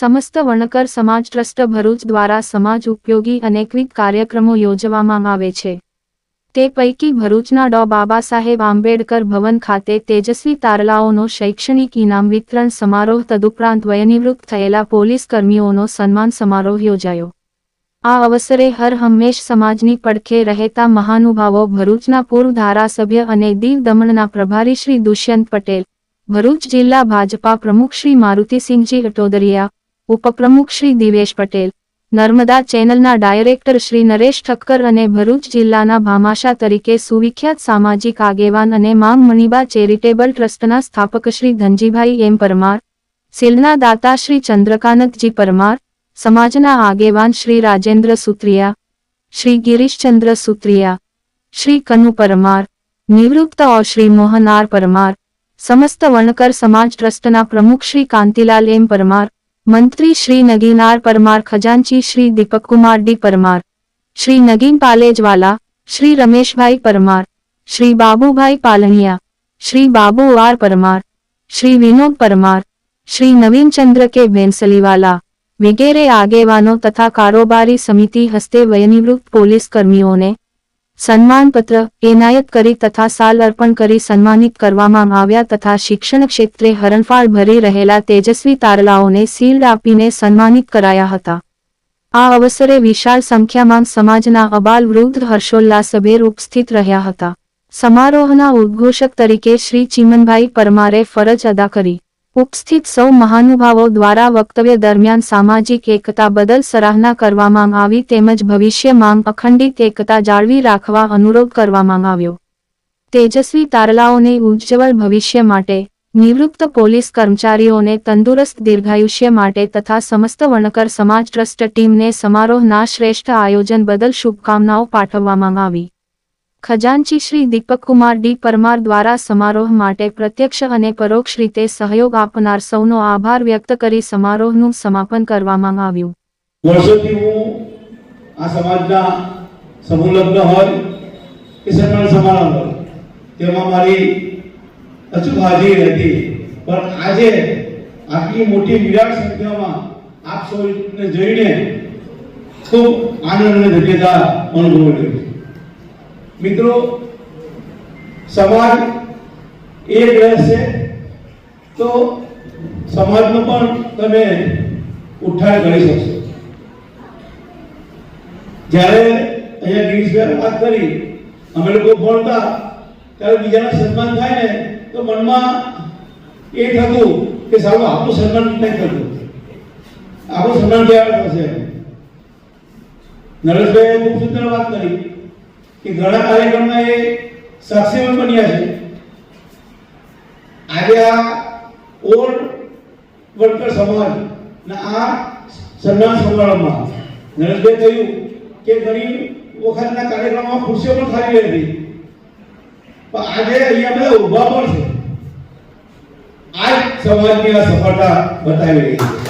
સમસ્ત વણકર સમાજ ટ્રસ્ટ ભરૂચ દ્વારા સમાજ ઉપયોગી અનેકવિધ કાર્યક્રમો યોજવામાં આવે છે. તે પૈકી ભરૂચના ડો. બાબા સાહેબ આંબેડકર ભવન ખાતે તેજસ્વી તારલાઓનો શૈક્ષણિક ઇનામ વિતરણ સમારોહ તદુપરાંત વયનિવૃત્ત થયેલા પોલીસ કર્મીઓનો સન્માન સમારોહ યોજાયો. આ અવસરે હર હંમેશ સમાજની પડખે રહેતા મહાનુભાવો ભરૂચના પૂર્વ ધારાસભ્ય અને દીવ દમણના પ્રભારી શ્રી દુષ્યંત પટેલ, ભરૂચ જિલ્લા ભાજપા પ્રમુખ શ્રી મારુતિસિંહજી અટોદરિયા ઉપપ્રમુખ શ્રી દિવેશ પટેલ, નર્મદા ચેનલના ડાયરેક્ટર શ્રી નરેશ ઠક્કર અને ભરૂચ જિલ્લાના ભામાશા તરીકે સુવિખ્યાત સામાજિક આગેવાન અને માંગ મણિબા ચેરિટેબલ ટ્રસ્ટના સ્થાપક શ્રી ધનજીભાઈ એમ પરમાર, સિલના દાતા શ્રી ચંદ્રકાનતજી પરમાર, સમાજના આગેવાન શ્રી રાજેન્દ્ર સુત્રિયા, શ્રી ગિરીશચંદ્ર સુત્રિયા, શ્રી કનુ પરમાર, નિવૃત્ત ઓ શ્રી મોહન આર પરમાર, સમસ્ત વણકર સમાજ ટ્રસ્ટના પ્રમુખ શ્રી કાંતિલાલ એમ પરમાર મંત્રી Shri Naginar Parmar, ખજાનચી Shri Deepakkumar D Parmar, Shri Nagin Palejwala, Shri Rameshbhai Parmar, Shri Babubhai Palaniya, Shri Babu R Parmar, Shri Vinod Parmar, Shri Navinchandra K Bensaliwala વગેરે આગેવાનો તથા કારોબારી સમિતિ હસ્તે વયનિવૃત્ત પોલીસ કર્મીઓને સન્માનપત્ર એનાયત કરી તથા સાલ અર્પણ કરી સન્માનિત કરવામાં આવ્યા તથા શિક્ષણ ક્ષેત્રે હરણફાળ ભરી રહેલા તેજસ્વી તારલાઓને સીલ્ડ આપીને સન્માનિત કરાયા હતા. આ અવસરે વિશાળ સંખ્યામાં સમાજના અબાલ વૃદ્ધ હર્ષોલ્લાસભેર ઉપસ્થિત રહ્યા હતા. સમારોહના ઉદ્ઘોષક તરીકે શ્રી ચિમનભાઈ પરમારે ફરજ અદા કરી. ઉપસ્થિત સૌ મહાનુભાવો દ્વારા વક્તવ્ય દરમિયાન સામાજિક એકતા બદલ સરાહના કરવામાં આવી તેમજ ભવિષ્ય માંગ અખંડિત એકતા જાળવી રાખવા અનુરોધ કરવામાં આવ્યો. તેજસ્વી તારલાઓને ઉજ્જવળ ભવિષ્ય માટે, નિવૃત્ત પોલીસ કર્મચારીઓને તંદુરસ્ત દીર્ઘાયુષ્ય માટે તથા સમસ્ત વણકર સમાજ ટ્રસ્ટ ટીમને સમારોહના શ્રેષ્ઠ આયોજન બદલ શુભકામનાઓ પાઠવવામાં આવી. ખજાનચી શ્રી દીપકકુમાર ડી પરમાર દ્વારા સમારોહ માટે પ્રત્યક્ષ અને પરોક્ષ રીતે સહયોગ આપનાર સૌનો આભાર વ્યક્ત કરી સમારોહનું સમાપન કરવામાં આવ્યું. વર્ષોથી હું આ સમાજના સમૂહ લગ્ન હોય કે સન્માન સમારંભ હોય, તેમાં મારી અચૂક હાજરી રહેતી. પણ આજે આટલી મોટી વિરાટ સંખ્યામાં આપ સૌને જોઈને ખૂબ આનંદ અને ધન્યતા અનુભવ છું મિત્રો, સમાજ એક રહેશે. તો સમાજનો પણ તમે ઉઠાણ કરી શકશો. જ્યારે અહીંયા ગિરીશભાઈ વાત કરી, અમે લોકો ભણતા, ત્યારે બીજાના સન્માન થાય ને, તો મનમાં એ થતું કે સારું, આપણું સન્માન નહીં થતું આપણું સન્માન ક્યારે થશે? નરેશભાઈએ ખૂબ સુંદર વાત કરી. કે ઘણા કાર્યક્રમના એ સાક્ષી બન્યા છે. આજે આ ઓલ્ડ વર્કર સમાજ આ સન્માન સમારંભમાં નરેશભાઈ કહ્યું કે ઘણી વખતના કાર્યક્રમમાં ખુરશીઓ પણ ખાલી હતી પણ આજે અહીંયા બધા ઊભા પણ છે. આ સમાજની આ સફળતા બતાવી રહી છે.